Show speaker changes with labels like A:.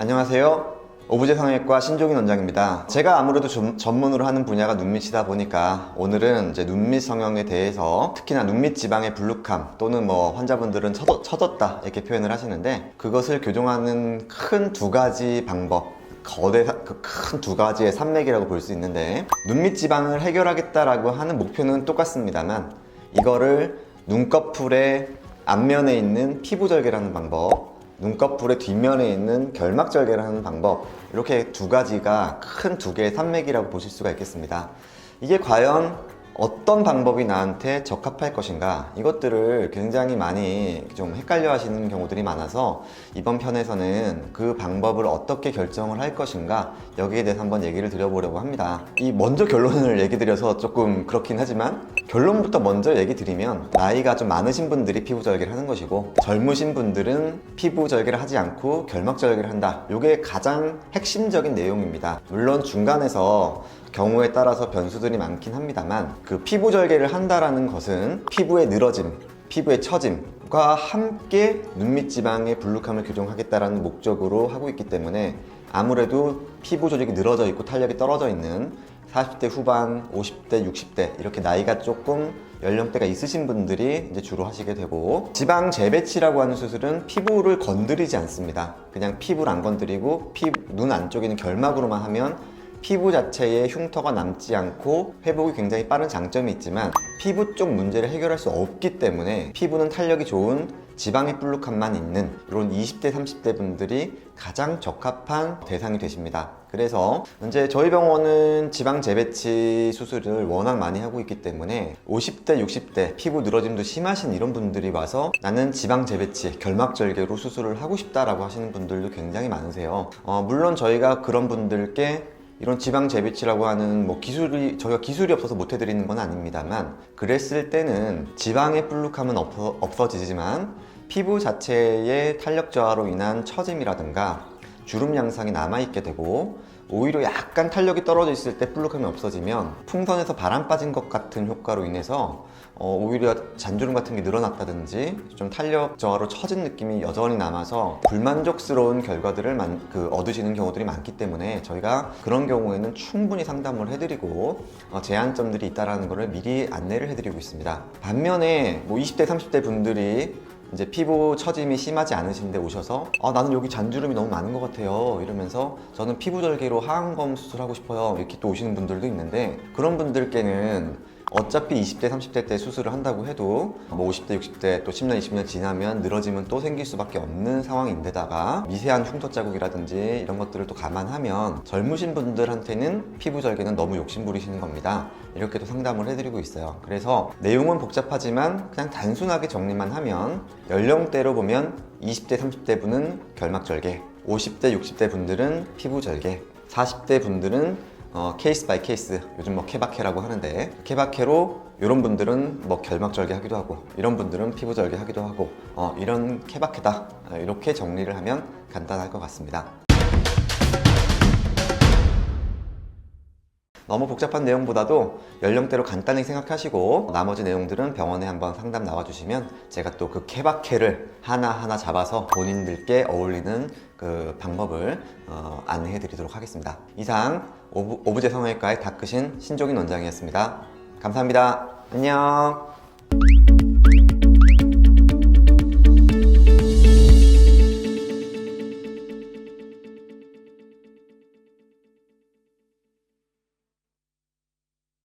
A: 안녕하세요. 오브제 성형외과 신종인 원장입니다. 제가 아무래도 좀 전문으로 하는 분야가 눈밑이다 보니까 오늘은 이제 눈밑 성형에 대해서 특히나 눈밑 지방의 불룩함 또는 뭐 환자분들은 처졌, 처졌다 이렇게 표현을 하시는데 그것을 교정하는 큰 두 가지 방법 거대 그큰두 가지의 산맥이라고 볼 수 있는데 눈밑 지방을 해결하겠다라고 하는 목표는 똑같습니다만 이거를 눈꺼풀의 앞면에 있는 피부 절개라는 방법 눈꺼풀의 뒷면에 있는 결막절개라는 방법 이렇게 두 가지가 큰 두 개의 산맥이라고 보실 수가 있겠습니다. 이게 과연 어떤 방법이 나한테 적합할 것인가? 이것들을 굉장히 많이 좀 헷갈려 하시는 경우들이 많아서 이번 편에서는 그 방법을 어떻게 결정을 할 것인가? 여기에 대해서 한번 얘기를 드려보려고 합니다. 이 먼저 결론을 얘기 드려서 조금 그렇긴 하지만 결론부터 먼저 얘기 드리면 나이가 좀 많으신 분들이 피부 절개를 하는 것이고 젊으신 분들은 피부 절개를 하지 않고 결막 절개를 한다. 이게 가장 핵심적인 내용입니다. 물론 중간에서 경우에 따라서 변수들이 많긴 합니다만 그 피부 절개를 한다라는 것은 피부의 늘어짐, 피부의 처짐과 함께 눈밑 지방의 불룩함을 교정하겠다라는 목적으로 하고 있기 때문에 아무래도 피부 조직이 늘어져 있고 탄력이 떨어져 있는 40대 후반, 50대, 60대 이렇게 나이가 조금 연령대가 있으신 분들이 이제 주로 하시게 되고 지방 재배치라고 하는 수술은 피부를 건드리지 않습니다. 그냥 피부를 안 건드리고 피, 눈 안쪽에 있는 결막으로만 하면 피부 자체에 흉터가 남지 않고 회복이 굉장히 빠른 장점이 있지만 피부 쪽 문제를 해결할 수 없기 때문에 피부는 탄력이 좋은 지방의 불룩함만 있는 이런 20대, 30대 분들이 가장 적합한 대상이 되십니다. 그래서 이제 저희 병원은 지방 재배치 수술을 워낙 많이 하고 있기 때문에 50대, 60대 피부 늘어짐도 심하신 이런 분들이 와서 나는 지방 재배치, 결막 절개로 수술을 하고 싶다라고 하시는 분들도 굉장히 많으세요. 어, 물론 저희가 그런 분들께 이런 지방 재배치라고 하는 뭐 기술이 저희가 기술이 없어서 못 해드리는 건 아닙니다만 그랬을 때는 지방의 불룩함은 없어, 없어지지만 피부 자체의 탄력 저하로 인한 처짐이라든가 주름 양상이 남아있게 되고 오히려 약간 탄력이 떨어져 있을 때 불룩함이 없어지면 풍선에서 바람 빠진 것 같은 효과로 인해서 어, 오히려 잔주름 같은 게 늘어났다든지 좀 탄력 저하로 처진 느낌이 여전히 남아서 불만족스러운 결과들을 만- 그 얻으시는 경우들이 많기 때문에 저희가 그런 경우에는 충분히 상담을 해드리고 어, 제한점들이 있다는 것을 미리 안내를 해드리고 있습니다. 반면에 뭐 20대, 30대 분들이 이제 피부 처짐이 심하지 않으신데 오셔서 아 나는 여기 잔주름이 너무 많은 것 같아요. 이러면서 저는 피부 절개로 하안검 수술하고 싶어요. 이렇게 또 오시는 분들도 있는데 그런 분들께는 어차피 20대 30대 때 수술을 한다고 해도 뭐 50대 60대 또 10년 20년 지나면 늘어짐은 또 생길 수밖에 없는 상황인데다가 미세한 흉터 자국이라든지 이런 것들을 또 감안하면 젊으신 분들한테는 피부 절개는 너무 욕심 부리시는 겁니다. 이렇게도 상담을 해드리고 있어요. 그래서 내용은 복잡하지만 그냥 단순하게 정리만 하면 연령대로 보면 20대 30대 분은 결막 절개 50대 60대 분들은 피부 절개 40대 분들은 어, 케이스 바이 케이스. 요즘 뭐 케바케라고 하는데. 케바케로 이런 분들은 뭐 결막 절개 하기도 하고 이런 분들은 피부 절개 하기도 하고 어, 이런 케바케다. 어, 이렇게 정리를 하면 간단할 것 같습니다 너무 복잡한 내용보다도 연령대로 간단히 생각하시고 나머지 내용들은 병원에 한번 상담 나와주시면 제가 또 그 케바케를 하나하나 잡아서 본인들께 어울리는 그 방법을 어, 안내해 드리도록 하겠습니다. 이상 오브, 오브제 성형외과의 다크신 신종인 원장이었습니다. 감사합니다. 안녕.